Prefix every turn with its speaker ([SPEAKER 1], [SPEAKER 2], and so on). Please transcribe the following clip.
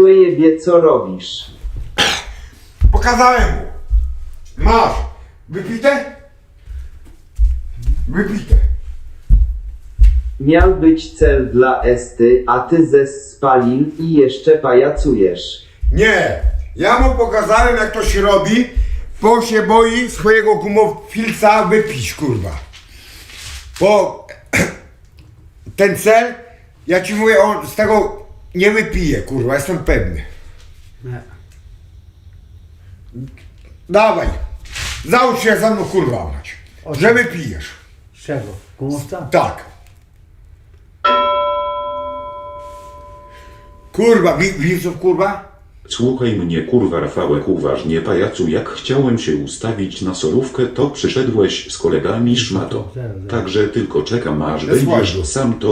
[SPEAKER 1] Chłeje wie co robisz.
[SPEAKER 2] Pokazałem mu. Masz. Wypite? Wypite.
[SPEAKER 1] Miał być cel dla Esty, a ty ze spalin i jeszcze pajacujesz.
[SPEAKER 2] Nie. Ja mu pokazałem jak to się robi, bo się boi swojego gumofilca wypić, kurwa. Bo ten cel, ja ci mówię, on z tego nie wypije, kurwa, jestem pewny.
[SPEAKER 3] Nie.
[SPEAKER 2] Dawaj. Załóż się za mną, kurwa, mać. Że wypijesz.
[SPEAKER 3] Z czego? Gumowca?
[SPEAKER 2] Tak. Kurwa, wi- widzów, kurwa?
[SPEAKER 4] Słuchaj mnie kurwa Rafałek uważnie pajacu jak chciałem się ustawić na solówkę to przyszedłeś z kolegami szmato. Także tylko czekam aż
[SPEAKER 2] Bez
[SPEAKER 4] wyjdziesz
[SPEAKER 2] łaźdu.
[SPEAKER 4] sam to